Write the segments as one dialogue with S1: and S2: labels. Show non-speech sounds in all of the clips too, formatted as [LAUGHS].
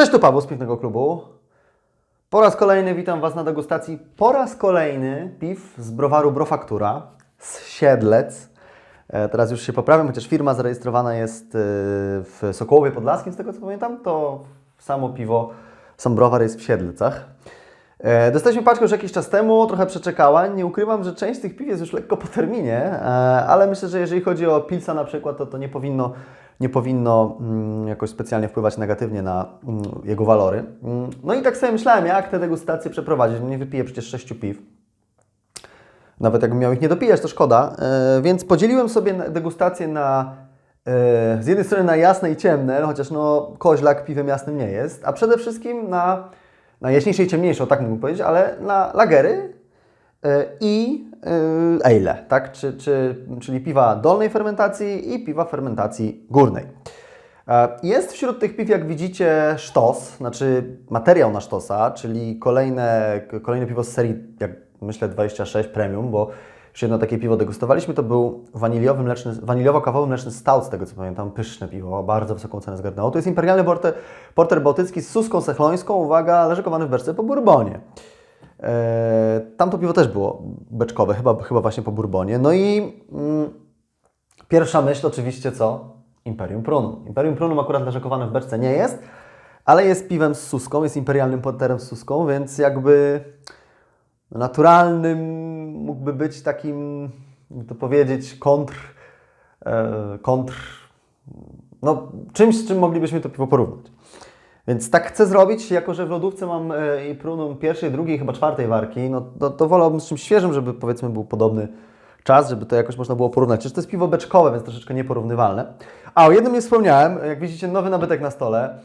S1: Cześć, tu Paweł z Piwnego Klubu. Po raz kolejny witam Was na degustacji. Po raz kolejny piw z browaru Brofaktura z Siedlec. E, Teraz już się poprawiam, chociaż firma zarejestrowana jest e, w Sokołowie Podlaskim, z tego co pamiętam, to samo piwo, sam browar jest w Siedlecach. E, Dostaliśmy paczkę już jakiś czas temu, trochę przeczekała. Nie ukrywam, że część z tych piw jest już lekko po terminie, e, ale myślę, że jeżeli chodzi o pilsa na przykład, to to nie powinno, nie powinno mm, jakoś specjalnie wpływać negatywnie na mm, jego walory. Mm, No i tak sobie myślałem, jak te degustacje przeprowadzić. Nie wypiję przecież sześciu piw. Nawet jakbym miał ich nie dopijać, to szkoda. E, więc podzieliłem sobie degustację na z jednej strony na jasne i ciemne, chociaż no koźlak piwem jasnym nie jest, a przede wszystkim na, na jaśniejsze i ciemniejsze, o tak mógłbym powiedzieć, ale na lagery e, i e, ale, tak? Czy, czy, czyli piwa dolnej fermentacji i piwa fermentacji górnej. E, Jest wśród tych piw, jak widzicie, sztos, znaczy materiał na sztosa, czyli kolejne, kolejne piwo z serii, jak myślę, 26 Premium, bo już jedno takie piwo degustowaliśmy, to był waniliowy mleczny, waniliowo-kawowy mleczny stout, z tego co pamiętam, pyszne piwo, bardzo wysoką cenę zgarnęło. To jest imperialny porter, porter bałtycki z suską sechlońską, uwaga, leżakowany w beczce po bourbonie. E, Tamto piwo też było beczkowe, chyba, chyba właśnie po bourbonie. No i mm, Pierwsza myśl oczywiście co? Imperium Prunum. Imperium Prunum akurat leżakowane w beczce nie jest, ale jest piwem z suską, jest imperialnym porterem z suską, więc jakby naturalnym mógłby być takim, to powiedzieć, kontr, e, kontr, no czymś, z czym moglibyśmy to piwo porównać. Więc tak chcę zrobić, jako że w lodówce mam e, i prunum pierwszej, drugiej, chyba czwartej warki, no to, to wolałbym z czymś świeżym, żeby powiedzmy był podobny czas, żeby to jakoś można było porównać. Przecież to jest piwo beczkowe, więc troszeczkę nieporównywalne. A o jednym nie wspomniałem, jak widzicie nowy nabytek na stole.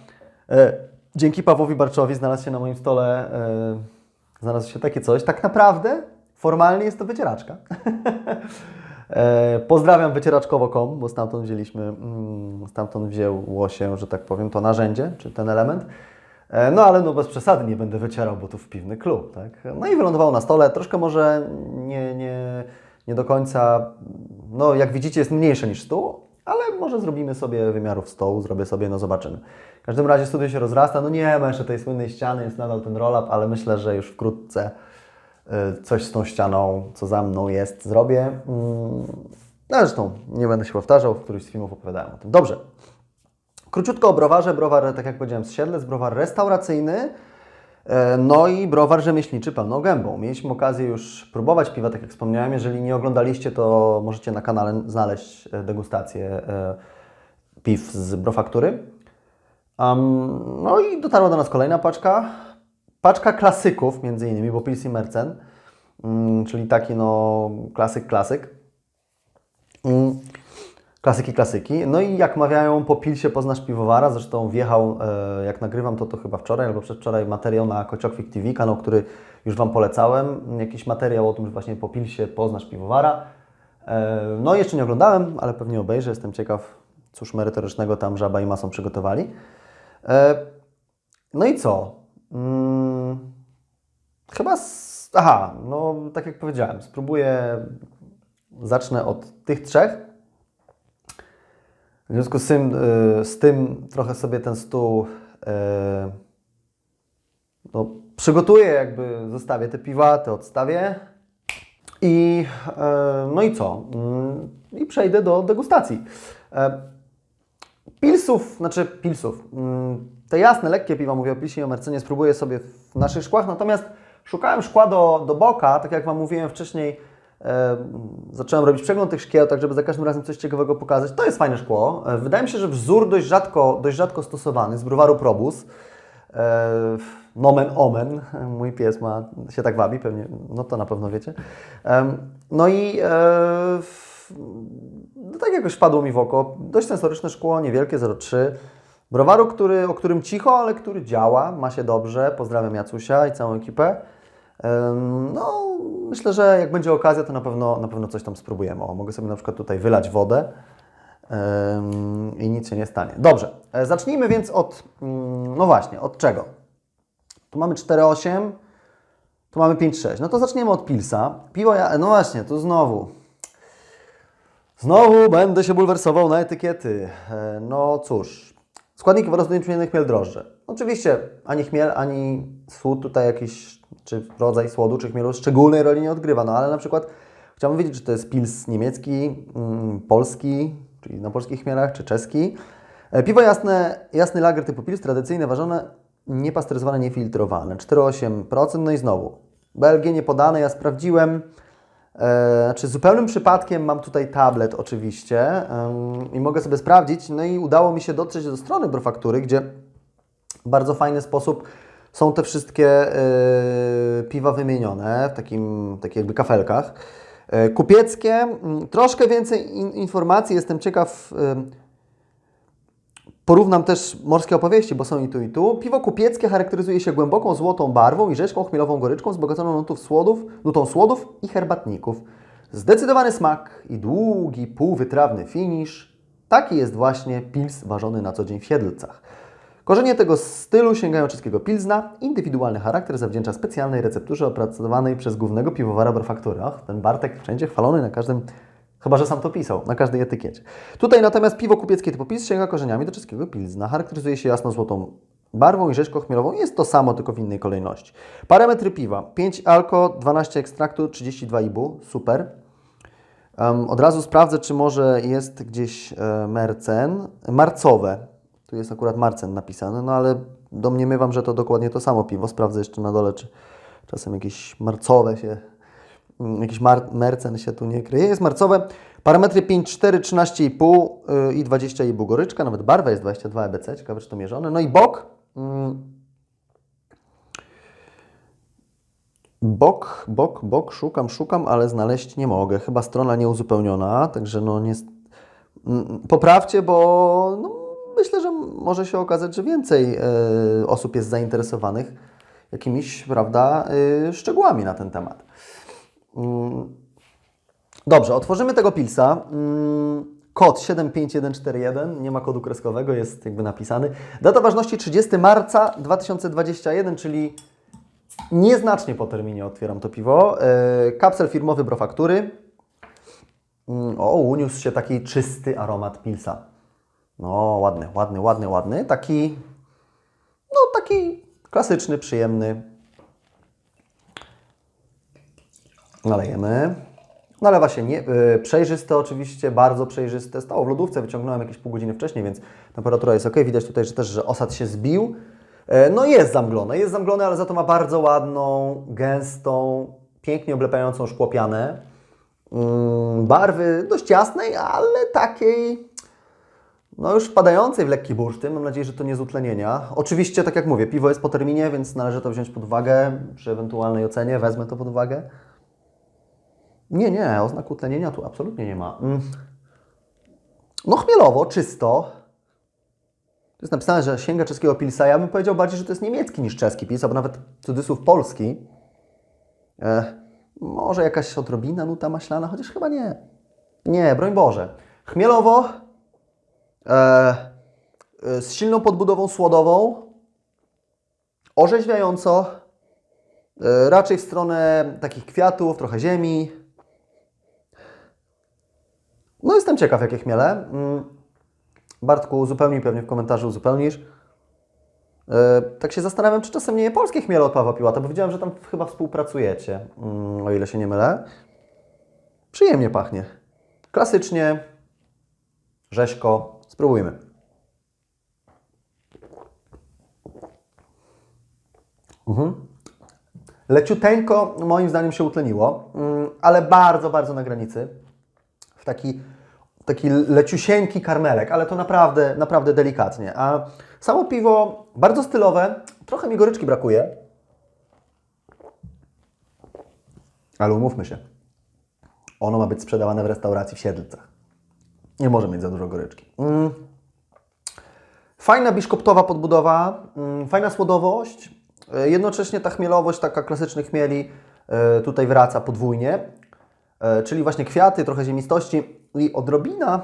S1: E, dzięki Pawłowi Barczowi znalazł się na moim stole, znalazło się takie coś. Tak naprawdę formalnie jest to wycieraczka. [LAUGHS] E, Pozdrawiam wycieraczkowo.com, bo stamtąd wzięliśmy, mm, stamtąd wzięło się, że tak powiem, to narzędzie, czy ten element. E, No ale no bez przesady nie będę wycierał, bo tu w piwny klub, tak? No i wylądowało na stole, troszkę może nie, nie, nie do końca, no jak widzicie jest mniejsze niż stół, ale może zrobimy sobie wymiarów stołu, zrobię sobie, no zobaczymy. W każdym razie studio się rozrasta, no nie ma jeszcze tej słynnej ściany, jest nadal ten roll-up, ale myślę, że już wkrótce coś z tą ścianą, co za mną jest, zrobię. Mm, No zresztą nie będę się powtarzał, w którymś z filmów opowiadałem o tym. Dobrze. Króciutko o browarze. Browar, tak jak powiedziałem, z Siedlec, browar restauracyjny, e, no i browar rzemieślniczy pełną gębą. Mieliśmy okazję już próbować piwa, tak jak wspomniałem. Jeżeli nie oglądaliście, to możecie na kanale znaleźć e, degustację e, piw z brofaktury. Um, no i dotarła do nas kolejna paczka. Paczka klasyków, między innymi, bo Pils i Mercen, mm, czyli taki no klasyk, klasyk. Mm, Klasyki, klasyki. No i jak mawiają, po Pilsie poznasz piwowara. Zresztą wjechał, e, jak nagrywam to, to chyba wczoraj albo przedwczoraj materiał na Kociokwyk TV, kanał, który już Wam polecałem. Jakiś materiał o tym, że właśnie po Pilsie poznasz piwowara. E, no jeszcze nie oglądałem, ale pewnie obejrzę. Jestem ciekaw, cóż merytorycznego tam Żaba i Mason przygotowali. E, no i co? Mm, chyba, s- aha, no tak jak powiedziałem, spróbuję, zacznę od tych trzech. W związku z tym, y, z tym trochę sobie ten stół y, no, przygotuję, jakby zostawię te piwa, te odstawię. I e, no i co? Mm, I przejdę do degustacji. Pilsów, znaczy pilsów, mm, te jasne, lekkie piwa, mówię o pilsie i o mercenie, spróbuję sobie w naszych szkłach, natomiast szukałem szkła do, do boka, tak jak Wam mówiłem wcześniej, e, zacząłem robić przegląd tych szkieł, tak żeby za każdym razem coś ciekawego pokazać. To jest fajne szkło. E, wydaje mi się, że wzór dość rzadko, dość rzadko stosowany z browaru Probus. E, nomen omen, mój pies ma, się tak wabi, pewnie, no to na pewno wiecie. Em, no i e, no tak jakoś wpadło mi w oko. Dość sensoryczne szkło, niewielkie, 0,3. Browaru, który, o którym cicho, ale który działa, ma się dobrze. Pozdrawiam Jacusia i całą ekipę. No, myślę, że jak będzie okazja, to na pewno, na pewno coś tam spróbujemy. O, mogę sobie na przykład tutaj wylać wodę i nic się nie stanie. Dobrze, e, zacznijmy więc od, mm, no właśnie, od czego? Tu mamy 4,8, tu mamy 5,6. No to zaczniemy od Pilsa. Piwo, ja, no właśnie, tu znowu. Znowu będę się bulwersował na etykiety. E, No cóż, Składniki wodoodmienny chmiel drożdże. Oczywiście ani chmiel, ani słód tutaj jakiś, czy rodzaj słodu, czy chmielu szczególnej roli nie odgrywa. No ale na przykład chciałbym wiedzieć, czy to jest pils niemiecki, mm, polski, czyli na polskich chmielach, czy czeski. E, Piwo jasne, jasny lager typu pils, tradycyjne, ważone, niepasteryzowane, niefiltrowane. 4,8%, no i znowu. BLG nie podane, ja sprawdziłem. E, Znaczy, zupełnym przypadkiem mam tutaj tablet oczywiście i mogę sobie sprawdzić. No i udało mi się dotrzeć do strony Brofaktury, gdzie w bardzo fajny sposób są te wszystkie e, piwa wymienione w takim, takich jakby kafelkach. E, kupieckie, mm, troszkę więcej in, informacji, jestem ciekaw. Porównam też morskie opowieści, bo są i tu i tu. Piwo kupieckie charakteryzuje się głęboką złotą barwą i rzeźką chmielową goryczką wzbogaconą nutów słodów, nutą słodów i herbatników. Zdecydowany smak i długi, półwytrawny finisz. Taki jest właśnie pils ważony na co dzień w Siedlcach. Korzenie tego stylu sięgają czeskiego pilzna. Indywidualny charakter zawdzięcza specjalnej recepturze opracowanej przez głównego piwowara Brofaktury. Och, ten Bartek wszędzie chwalony na każdym Chyba, że sam to pisał, na każdej etykiecie. Tutaj natomiast piwo kupieckie typu pils sięga korzeniami do czeskiego pilzna. Charakteryzuje się jasno-złotą barwą i rzeźką chmielową. Jest to samo, tylko w innej kolejności. Parametry piwa. 5 alko, 12 ekstraktu, 32 ibu. Super. Em, od razu sprawdzę, czy może jest gdzieś e, mercen. Marcowe. Tu jest akurat marcen napisane, no ale domniemywam, że to dokładnie to samo piwo. Sprawdzę jeszcze na dole, czy czasem jakieś marcowe się jakiś mar- mercen się tu nie kryje. Jest marcowe. Parametry 5, 4, 13,5 yy, i 20,5 goryczka. Nawet barwa jest 22 EBC. Ciekawe, czy to mierzone. No i bok. mm, Bok, bok, bok. Szukam, szukam, ale znaleźć nie mogę. Chyba strona nieuzupełniona, także no nie... Mm, Poprawcie, bo no, myślę, że może się okazać, że więcej e, osób jest zainteresowanych jakimiś, prawda, e, szczegółami na ten temat. Mm, Dobrze, otworzymy tego pilsa. Mm, Kod 75141, nie ma kodu kreskowego, jest jakby napisany. Data ważności 30 marca 2021, czyli nieznacznie po terminie otwieram to piwo. E, Kapsel firmowy Brofaktury. Mm, O, uniósł się taki czysty aromat pilsa. No, ładny, ładny, ładny, ładny. Taki, no taki klasyczny, przyjemny. Nalejemy. Nalewa się nie, y, przejrzyste oczywiście, bardzo przejrzyste. Stało w lodówce, wyciągnąłem jakieś pół godziny wcześniej, więc temperatura jest ok. Widać tutaj że też, że osad się zbił. E, No jest zamglone, jest zamglone, ale za to ma bardzo ładną, gęstą, pięknie oblepającą szkłopianę. Mm, Barwy dość jasnej, ale takiej no już wpadającej w lekki bursztyn. Mam nadzieję, że to nie z utlenienia. Oczywiście, tak jak mówię, piwo jest po terminie, więc należy to wziąć pod uwagę. Przy ewentualnej ocenie wezmę to pod uwagę. Nie, nie, oznak utlenienia tu absolutnie nie ma. Mm. No chmielowo, czysto. To jest napisane, że sięga czeskiego pilsa. Ja bym powiedział bardziej, że to jest niemiecki niż czeski pils, albo nawet cudzysłów polski. E, może jakaś odrobina nuta maślana, chociaż chyba nie. Nie, broń Boże. Chmielowo, e, e, z silną podbudową słodową, orzeźwiająco, e, raczej w stronę takich kwiatów, trochę ziemi. No jestem ciekaw, jakie chmiele. Mm. Bartku, uzupełnij pewnie w komentarzu, uzupełnisz. E, tak się zastanawiam, czy czasem nie polskie chmiele od Pawła Piłata, bo widziałem, że tam chyba współpracujecie, mm, o ile się nie mylę. Przyjemnie pachnie. Klasycznie, rzeźko. Spróbujmy. Mhm. Leciuteńko moim zdaniem się utleniło, mm, ale bardzo, bardzo na granicy. W taki, taki leciusieńki karmelek, ale to naprawdę, naprawdę delikatnie. A samo piwo bardzo stylowe, trochę mi goryczki brakuje. Ale umówmy się, ono ma być sprzedawane w restauracji w Siedlcach. Nie może mieć za dużo goryczki. Mm. Fajna biszkoptowa podbudowa, mm, fajna słodowość, e, jednocześnie ta chmielowość, taka klasycznych chmieli, e, tutaj wraca podwójnie, E, czyli właśnie kwiaty, trochę ziemistości i odrobina.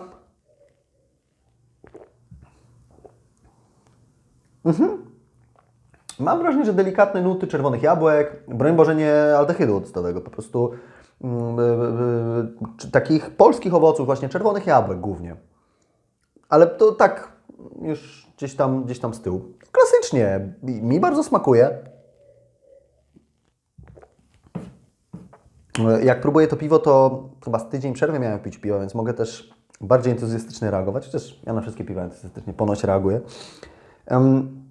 S1: Mhm. Mam wrażenie, że delikatne nuty czerwonych jabłek, broń Boże nie aldehydu octowego, po prostu mm, y, y, y, czy takich polskich owoców, właśnie czerwonych jabłek głównie. Ale to tak już gdzieś tam, gdzieś tam z tyłu. Klasycznie, mi bardzo smakuje. E, Jak próbuję to piwo, to chyba z tydzień przerwy miałem pić piwo, więc mogę też bardziej entuzjastycznie reagować, chociaż ja na wszystkie piwa entuzjastycznie ponoć reaguję. Em,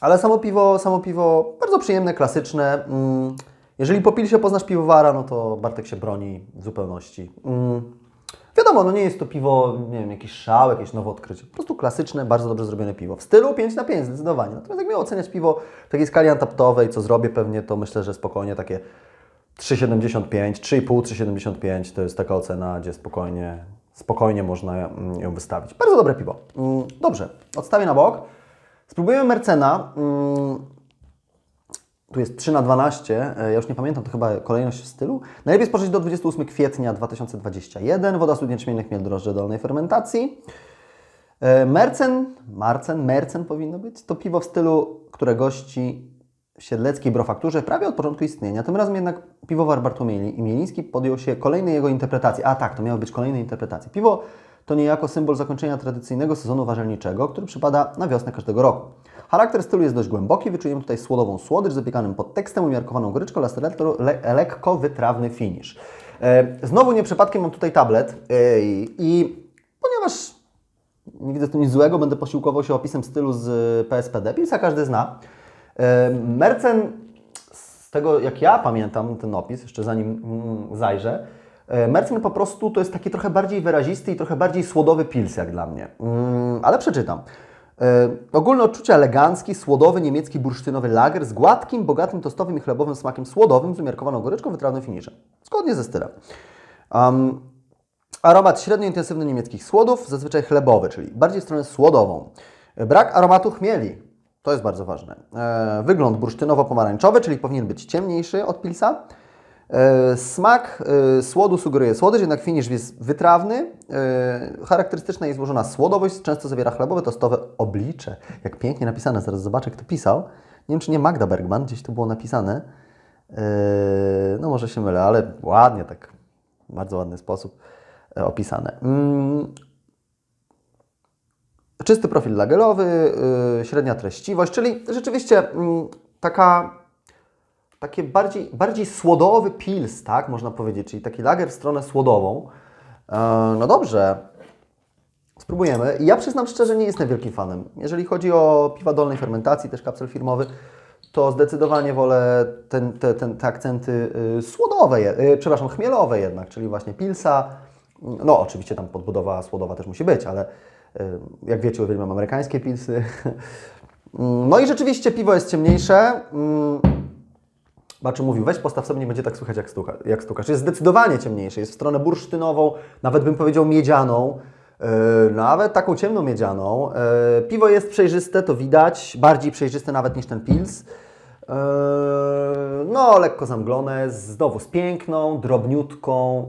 S1: ale samo piwo, samo piwo bardzo przyjemne, klasyczne. Mm, Jeżeli po pilsie poznasz piwowara, no to Bartek się broni w zupełności. Mm, Wiadomo, no nie jest to piwo, nie wiem, jakiś szał, jakieś nowe odkrycie. Po prostu klasyczne, bardzo dobrze zrobione piwo. W stylu 5 na 5 zdecydowanie. Natomiast jak miał oceniać piwo w takiej skali antaptowej, co zrobię pewnie, to myślę, że spokojnie takie 3,75, 3,5, 3,75 to jest taka ocena, gdzie spokojnie, spokojnie można ją wystawić. Bardzo dobre piwo. Mm, Dobrze, odstawię na bok. Spróbujemy Mercena. Mm, Tu jest 3 na 12, e, ja już nie pamiętam, to chyba kolejność w stylu. Najlepiej spożyć do 28 kwietnia 2021. Woda studnia czmielny chmiel drożdże dolnej fermentacji. E, Mercen, Marcen, Mercen powinno być. To piwo w stylu, które gości siedleckiej brofakturze prawie od początku istnienia. Tym razem jednak piwowar Bartłomiej Imieliński podjął się kolejnej jego interpretacji. A tak, to miały być kolejne interpretacje. Piwo to niejako symbol zakończenia tradycyjnego sezonu warzelniczego, który przypada na wiosnę każdego roku. Charakter stylu jest dość głęboki, wyczujemy tutaj słodową słodycz z wypiekanym podtekstem, umiarkowaną goryczką oraz le- le- lekko wytrawny finish. E, znowu nie przypadkiem mam tutaj tablet e, i ponieważ nie widzę tu nic złego, będę posiłkował się opisem stylu z PSPD. Pilsa każdy zna. Mercen, z tego jak ja pamiętam ten opis, jeszcze zanim mm, zajrzę, e, Mercen po prostu to jest taki trochę bardziej wyrazisty i trochę bardziej słodowy pils jak dla mnie. Mm, Ale przeczytam. E, Ogólne odczucie elegancki, słodowy, niemiecki bursztynowy lager z gładkim, bogatym, tostowym i chlebowym smakiem słodowym z umiarkowaną goryczką, wytrawnym finiszem. Zgodnie ze stylem. Um, Aromat średnio intensywny niemieckich słodów, zazwyczaj chlebowy, czyli bardziej w stronę słodową. Brak aromatu chmieli, to jest bardzo ważne. E, Wygląd bursztynowo-pomarańczowy, czyli powinien być ciemniejszy od pilsa. E, Smak e, słodu sugeruje słodycz, jednak finisz jest wytrawny. Charakterystyczna jest złożona słodowość, często zawiera chlebowe, tostowe oblicze. Jak pięknie napisane, zaraz zobaczę kto pisał. Nie wiem czy nie Magda Bergman, gdzieś to było napisane. No może się mylę, ale ładnie tak, w bardzo ładny sposób opisane. Czysty profil lagerowy, yy, średnia treściwość, czyli rzeczywiście mm, taka, takie bardziej, bardziej słodowy pils, tak można powiedzieć, czyli taki lager w stronę słodową. E, no dobrze, spróbujemy. Ja przyznam szczerze, nie jestem wielkim fanem. Jeżeli chodzi o piwa dolnej fermentacji, też kapsel firmowy, to zdecydowanie wolę ten, te, ten, te akcenty y, słodowe, y, przepraszam, chmielowe jednak, czyli właśnie pilsa. No oczywiście tam podbudowa słodowa też musi być, ale y, jak wiecie, uwielbiam amerykańskie pilsy. [LAUGHS] Mm, No i rzeczywiście piwo jest ciemniejsze. Mm, Baczy mówił, weź postaw sobie, nie będzie tak słychać jak, stuka, jak stukasz. Jest zdecydowanie ciemniejszy, jest w stronę bursztynową, nawet bym powiedział miedzianą, nawet taką ciemną miedzianą. Piwo jest przejrzyste, to widać, bardziej przejrzyste nawet niż ten pils. No, lekko zamglone, znowu z piękną, drobniutką,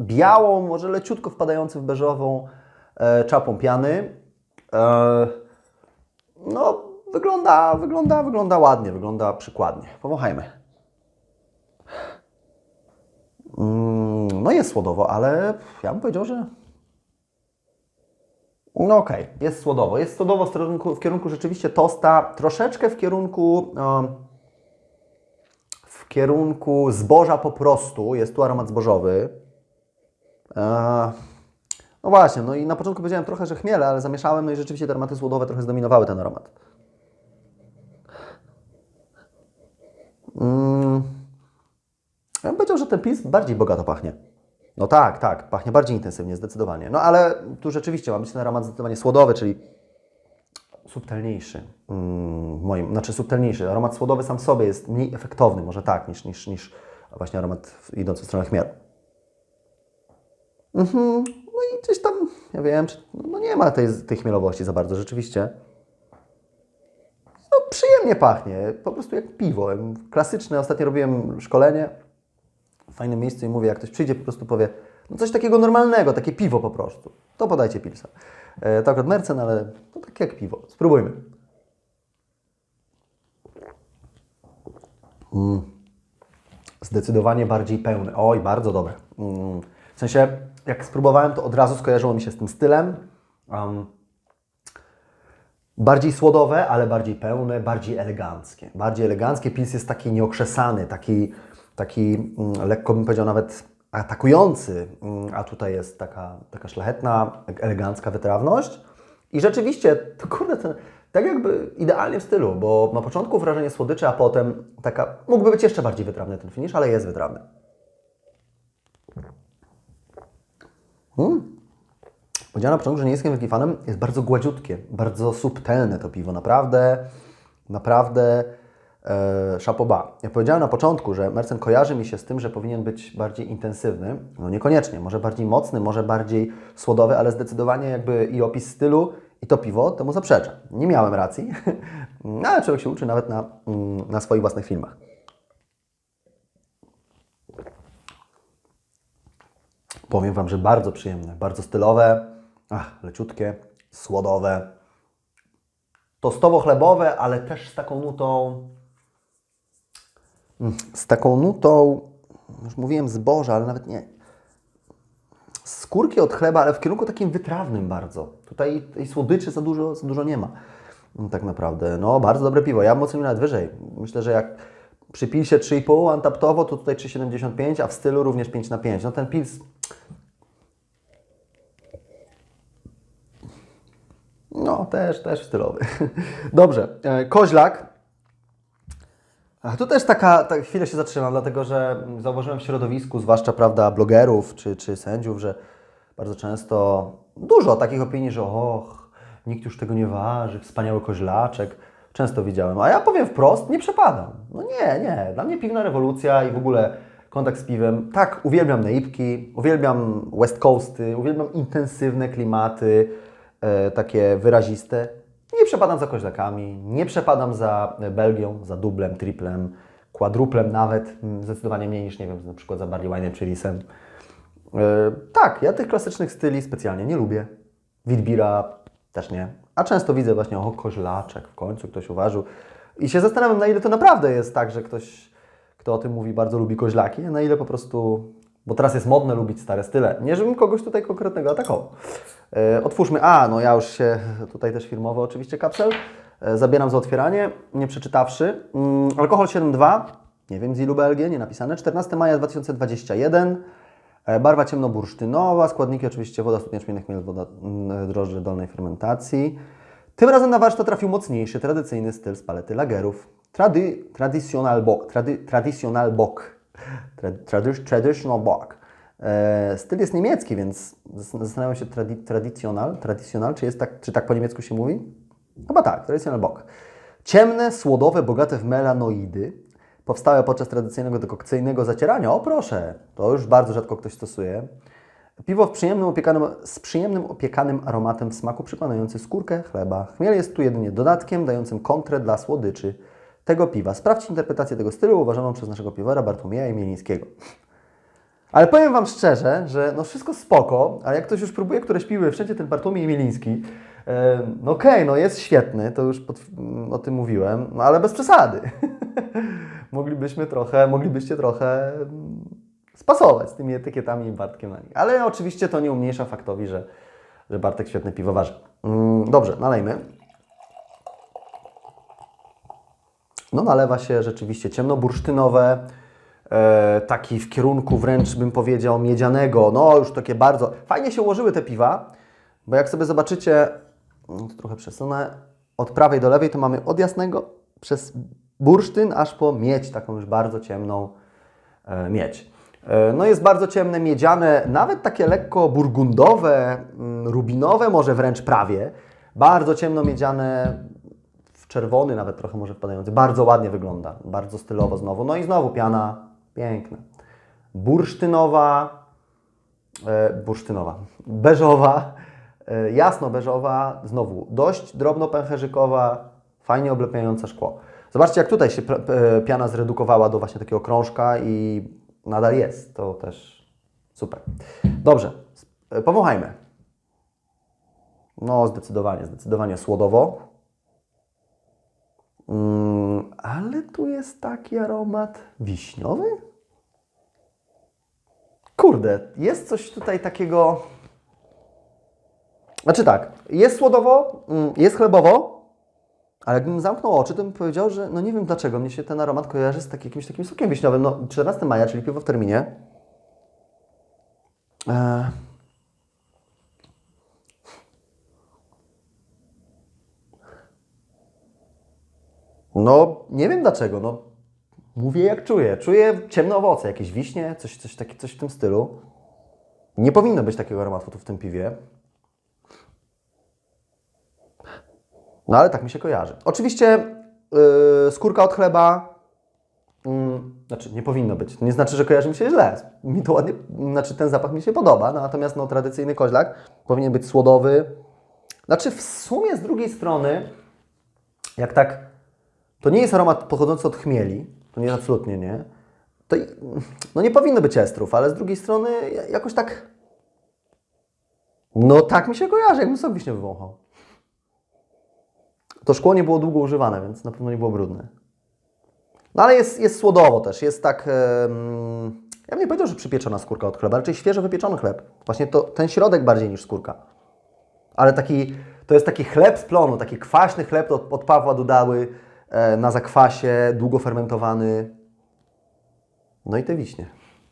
S1: białą, może leciutko wpadającą w beżową czapą piany. Yy, no, wygląda, wygląda, wygląda ładnie, wygląda przykładnie. Powąchajmy. Mm, No jest słodowo, ale ja bym powiedział, że no okej, jest słodowo. Jest słodowo w kierunku, w kierunku rzeczywiście tosta, troszeczkę w kierunku em, w kierunku zboża po prostu. Jest tu aromat zbożowy. No właśnie, no i na początku powiedziałem trochę, że chmiele, ale zamieszałem, no i rzeczywiście te aromaty słodowe trochę zdominowały ten aromat. Mm. Ja bym powiedział, że ten pils bardziej bogato pachnie. No tak, tak, pachnie bardziej intensywnie, zdecydowanie. No ale tu rzeczywiście ma być ten aromat zdecydowanie słodowy, czyli subtelniejszy. Mm, moim, znaczy subtelniejszy. Aromat słodowy sam w sobie jest mniej efektowny, może tak, niż, niż, niż właśnie aromat idący w stronę chmielu. Mhm. I gdzieś tam, ja wiem, no nie ma tej, tej chmielowości za bardzo, rzeczywiście. No przyjemnie pachnie, po prostu jak piwo. Klasyczne, ostatnio robiłem szkolenie w fajnym miejscu i mówię, jak ktoś przyjdzie, po prostu powie, no coś takiego normalnego, takie piwo po prostu. To podajcie pilsa. E, to akurat Mercen, ale to takie jak piwo. Spróbujmy. Mm. Zdecydowanie bardziej pełny. Oj, bardzo dobre. Mm. W sensie, jak spróbowałem, to od razu skojarzyło mi się z tym stylem. Um, Bardziej słodowe, ale bardziej pełne, bardziej eleganckie. Bardziej eleganckie. Pils jest taki nieokrzesany, taki, taki mm, lekko bym powiedział nawet atakujący, mm, a tutaj jest taka, taka szlachetna, elegancka wytrawność. I rzeczywiście, to kurde, ten, tak jakby idealnie w stylu, bo na początku wrażenie słodyczy, a potem taka, mógłby być jeszcze bardziej wytrawny ten finish, ale jest wytrawny. Mm. Powiedziałem na początku, że nie jestem wielkim fanem. Jest bardzo gładziutkie, bardzo subtelne to piwo. Naprawdę, naprawdę e, chapeau Ja powiedziałem na początku, że Mercen kojarzy mi się z tym, że powinien być bardziej intensywny. No niekoniecznie, może bardziej mocny, może bardziej słodowy, ale zdecydowanie jakby i opis stylu, i to piwo temu zaprzecza. Nie miałem racji, [LAUGHS] ale człowiek się uczy nawet na, mm, na swoich własnych filmach. Powiem Wam, że bardzo przyjemne, bardzo stylowe, ach, leciutkie, słodowe, tostowo-chlebowe, ale też z taką nutą, mm, z taką nutą, już mówiłem zboża, ale nawet nie, skórki od chleba, ale w kierunku takim wytrawnym bardzo. Tutaj tej słodyczy za dużo, za dużo nie ma. Mm, Tak naprawdę. No, bardzo dobre piwo. Ja bym ocenił nawet wyżej. Myślę, że jak przy pilsie 3,5 antaptowo, to tutaj 3,75, a w stylu również 5 na 5. No ten pils No, też, też stylowy. [LAUGHS] Dobrze, e, koźlak. A tu też taka, tak chwilę się zatrzymam, dlatego że zauważyłem w środowisku, zwłaszcza prawda, blogerów czy, czy sędziów, że bardzo często dużo takich opinii, że och, nikt już tego nie waży, wspaniały koźlaczek. Często widziałem, a ja powiem wprost, nie przepadam. No nie, nie. Dla mnie piwna rewolucja i w ogóle kontakt z piwem. Tak, uwielbiam neipki, uwielbiam West Coasty, uwielbiam intensywne klimaty, takie wyraziste. Nie przepadam za koźlakami, nie przepadam za Belgią, za dublem, triplem, quadruplem nawet, zdecydowanie mniej niż, nie wiem, na przykład za barley wine'em czy risem. E, tak, ja tych klasycznych styli specjalnie nie lubię. Witbira też nie. A często widzę właśnie, o, koźlaczek, w końcu ktoś uważył. I się zastanawiam, na ile to naprawdę jest tak, że ktoś, kto o tym mówi, bardzo lubi koźlaki, na ile po prostu, bo teraz jest modne lubić stare style. Nie, żebym kogoś tutaj konkretnego atakował. E, otwórzmy, a, no ja już się, tutaj też firmowy oczywiście kapsel, e, zabieram za otwieranie, nie przeczytawszy. Mm, alkohol 7,2, nie wiem z ilu Belgii, nie napisane, 14 maja 2021. E, Barwa ciemnobursztynowa, składniki oczywiście woda, studnia czmiennych, chmiel, woda, mm, drożdże dolnej fermentacji. Tym razem na warsztat trafił mocniejszy, tradycyjny styl z palety lagerów. Trady, traditional bock, trady, traditional trady, traditional bock. E, styl jest niemiecki, więc zas- zastanawiam się, tradi, traditional, czy, jest tak, czy tak po niemiecku się mówi? Chyba tak, traditional bock. Ciemne, słodowe, bogate w melanoidy, powstałe podczas tradycyjnego dekokcyjnego zacierania. O proszę, to już bardzo rzadko ktoś stosuje. Piwo przyjemnym opiekanym, z przyjemnym opiekanym aromatem w smaku przypominający skórkę chleba. Chmiel jest tu jedynie dodatkiem dającym kontrę dla słodyczy tego piwa. Sprawdźcie interpretację tego stylu uważaną przez naszego piwora Bartłomieja Jemielińskiego. Ale powiem Wam szczerze, że no wszystko spoko, ale jak ktoś już próbuje któreś piły, wszędzie ten Bartłomiej Jemieliński, e, no okej, no jest świetny, to już pod, o tym mówiłem, no ale bez przesady. [LAUGHS] Moglibyśmy trochę, moglibyście trochę mm, spasować z tymi etykietami i Bartkiem na nich. Ale oczywiście to nie umniejsza faktowi, że, że Bartek świetne piwo waży. Mm, dobrze, nalejmy. No nalewa się rzeczywiście ciemnobursztynowe, e, taki w kierunku wręcz bym powiedział miedzianego, no już takie bardzo, fajnie się ułożyły te piwa, bo jak sobie zobaczycie, no to trochę przesunę, od prawej do lewej to mamy od jasnego przez bursztyn aż po miedź, taką już bardzo ciemną e, miedź. E, No jest bardzo ciemne, miedziane, nawet takie lekko burgundowe, mm, rubinowe, może wręcz prawie. Bardzo ciemno miedziane, czerwony nawet trochę może wpadający. Bardzo ładnie wygląda, bardzo stylowo znowu. No i znowu piana, piękna. Bursztynowa, e, bursztynowa, beżowa, e, jasno-beżowa, znowu dość drobno-pęcherzykowa, fajnie oblepiająca szkło. Zobaczcie, jak tutaj się e, piana zredukowała do właśnie takiego krążka i nadal jest. To też super. Dobrze, e, powąchajmy. No, zdecydowanie, zdecydowanie słodowo. Mm, ale tu jest taki aromat wiśniowy? Kurde, jest coś tutaj takiego. Znaczy tak, jest słodowo, mm, jest chlebowo, Ale jakbym zamknął oczy, to bym powiedział, że no nie wiem dlaczego, mnie się ten aromat kojarzy z taki, jakimś takim sokiem wiśniowym. No 14 maja, czyli piwo w terminie. Eee. No, nie wiem dlaczego, no. Mówię jak czuję. Czuję ciemne owoce, jakieś wiśnie, coś, coś, takie, coś w tym stylu. Nie powinno być takiego aromatu tu w tym piwie. No ale tak mi się kojarzy. Oczywiście yy, skórka od chleba, mm, znaczy nie powinno być. Nie znaczy, że kojarzy mi się źle. Mi to ładnie, znaczy ten zapach mi się podoba, natomiast no, tradycyjny koźlak powinien być słodowy. Znaczy w sumie z drugiej strony, jak tak, to nie jest aromat pochodzący od chmieli, to nie absolutnie nie. To no nie powinno być estrów, ale z drugiej strony ja- jakoś tak, no tak mi się kojarzy, jakbym sok wiśnie wywąchał. To szkło nie było długo używane, więc na pewno nie było brudne. No ale jest, jest słodowo też, jest tak... ja bym nie powiedział, że przypieczona skórka od chleba, raczej świeżo wypieczony chleb. Właśnie to, ten środek bardziej niż skórka. Ale taki, to jest taki chleb z plonu, taki kwaśny chleb od, od Pawła Dudały na zakwasie, długo fermentowany. No i te wiśnie.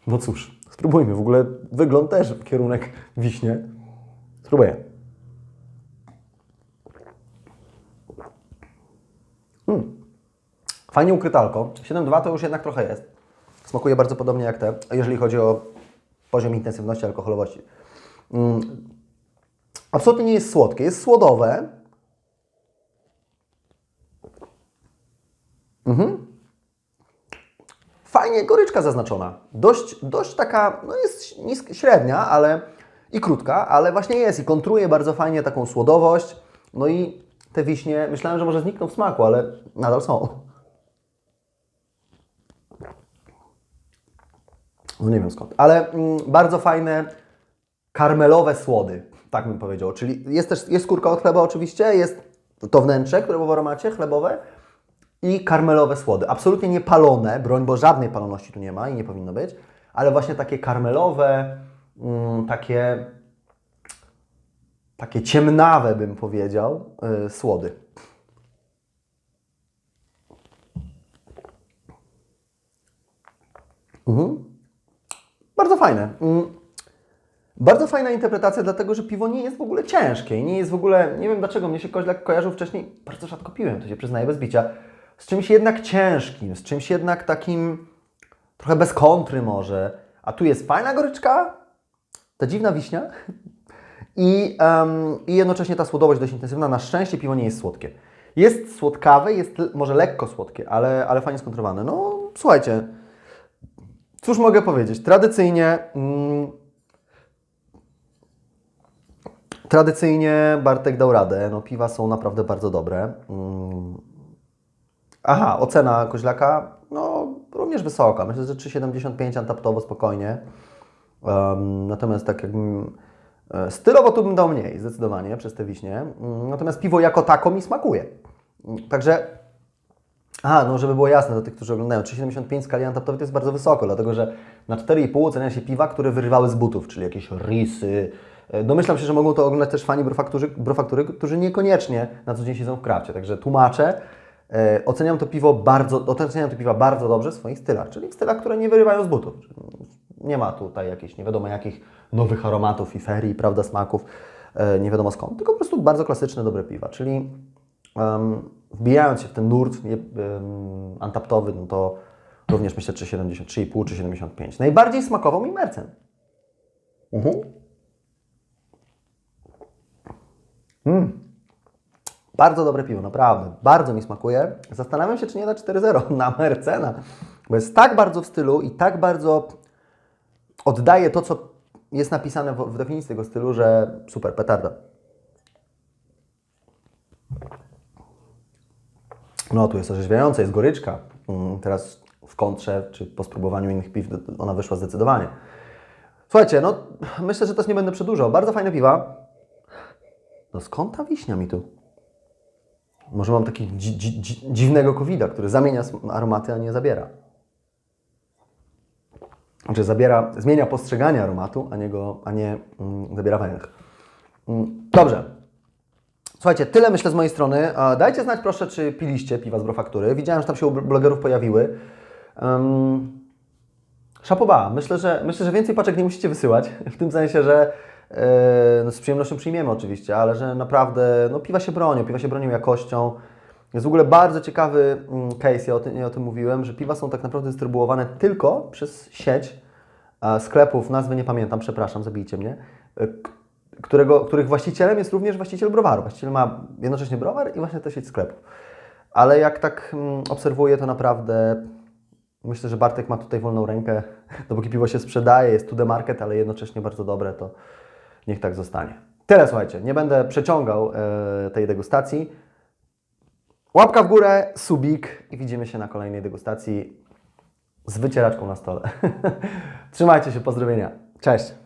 S1: No cóż, spróbujmy. W ogóle wygląd też kierunek wiśnie. Spróbuję. Fajnie ukryte alko. 7,2 to już jednak trochę jest. Smakuje bardzo podobnie jak te, jeżeli chodzi o poziom intensywności alkoholowości. Mm. Absolutnie nie jest słodkie. Jest słodowe. Mhm. Fajnie, goryczka zaznaczona. Dość, dość taka, no jest nisk, średnia, ale i krótka, ale właśnie jest i kontruje bardzo fajnie taką słodowość. No i te wiśnie, myślałem, że może znikną w smaku, ale nadal są. No nie wiem skąd. Ale mm, bardzo fajne karmelowe słody, tak bym powiedział. Czyli jest też jest skórka od chleba oczywiście, jest to wnętrze, które było w aromacie chlebowe i karmelowe słody. Absolutnie nie palone, broń, bo żadnej paloności tu nie ma i nie powinno być, ale właśnie takie karmelowe, mm, takie, takie ciemnawe bym powiedział, yy, słody. Bardzo fajne. Mm. Bardzo fajna interpretacja, dlatego że piwo nie jest w ogóle ciężkie i nie jest w ogóle, nie wiem dlaczego, mnie się koźlak kojarzył wcześniej, bardzo rzadko piłem, to się przyznaję bez bicia, z czymś jednak ciężkim, z czymś jednak takim trochę bez kontry może, a tu jest fajna goryczka, ta dziwna wiśnia i, em, i jednocześnie ta słodowość dość intensywna. Na szczęście piwo nie jest słodkie. Jest słodkawe, jest może lekko słodkie, ale, ale fajnie skontrolowane. No słuchajcie, Cóż mogę powiedzieć? Tradycyjnie. Mm, tradycyjnie Bartek dał radę. No, piwa są naprawdę bardzo dobre. Mm. Aha, ocena koźlaka. No, również wysoka. Myślę, że 3,75 antaptowo spokojnie. Em, natomiast tak jakbym. e, Stylowo tu bym dał mniej, zdecydowanie, przez te wiśnie. Mm, Natomiast piwo jako tako mi smakuje. Mm, Także a, no żeby było jasne do tych, którzy oglądają, 3,75 w skali antaptowej to jest bardzo wysoko, dlatego że na 4,5 ocenia się piwa, które wyrywały z butów, czyli jakieś risy. E, Domyślam się, że mogą to oglądać też fani brofaktury, brofaktury którzy niekoniecznie na co dzień siedzą w krafcie, także tłumaczę. E, oceniam to piwo bardzo, oceniam to piwa bardzo dobrze w swoich stylach, czyli w stylach, które nie wyrywają z butów. Nie ma tutaj jakichś nie wiadomo jakich nowych aromatów i ferii, prawda, smaków, e, nie wiadomo skąd, tylko po prostu bardzo klasyczne, dobre piwa, czyli um, wbijając się w ten nurt um, antaptowy, no to również myślę 3,70, 3,5 czy 75. Najbardziej smakował mi Mercen. Mhm. Mm. Bardzo dobre piwo, naprawdę. Bardzo mi smakuje. Zastanawiam się, czy nie da 4,0 na Mercena, bo jest tak bardzo w stylu i tak bardzo oddaje to, co jest napisane w, definicji tego stylu, że super, petarda. No, tu jest orzeźwiające, jest goryczka. Mm, Teraz w kontrze, czy po spróbowaniu innych piw, ona wyszła zdecydowanie. Słuchajcie, no myślę, że też nie będę przedłużał. Bardzo fajne piwa. No skąd ta wiśnia mi tu? Może mam taki dzi dzi dzi dziwnego covida, który zamienia aromaty, a nie zabiera. Znaczy zabiera, zmienia postrzeganie aromatu, a nie, go, a nie mm, zabiera węch. Mm, dobrze. Słuchajcie, tyle myślę z mojej strony. Dajcie znać proszę, czy piliście piwa z Brofaktury. Widziałem, że tam się u blogerów pojawiły. Um, Szapoba, myślę że, myślę, że więcej paczek nie musicie wysyłać, [LAUGHS] w tym sensie, że no z przyjemnością przyjmiemy oczywiście, ale że naprawdę no, piwa się bronią, piwa się bronią jakością. Jest w ogóle bardzo ciekawy mm, case, ja o, tym, ja o tym mówiłem, że piwa są tak naprawdę dystrybuowane tylko przez sieć e, sklepów, nazwy nie pamiętam, przepraszam, zabijcie mnie, e, którego, których właścicielem jest również właściciel browaru. Właściciel ma jednocześnie browar i właśnie tę sieć sklepów. Ale jak tak mm, obserwuję, to naprawdę myślę, że Bartek ma tutaj wolną rękę. [LAUGHS] Dopóki piwo się sprzedaje, jest to the market, ale jednocześnie bardzo dobre, to niech tak zostanie. Tyle, słuchajcie. Nie będę przeciągał e, tej degustacji. Łapka w górę, subik i widzimy się na kolejnej degustacji z wycieraczką na stole. [LAUGHS] Trzymajcie się, pozdrowienia. Cześć.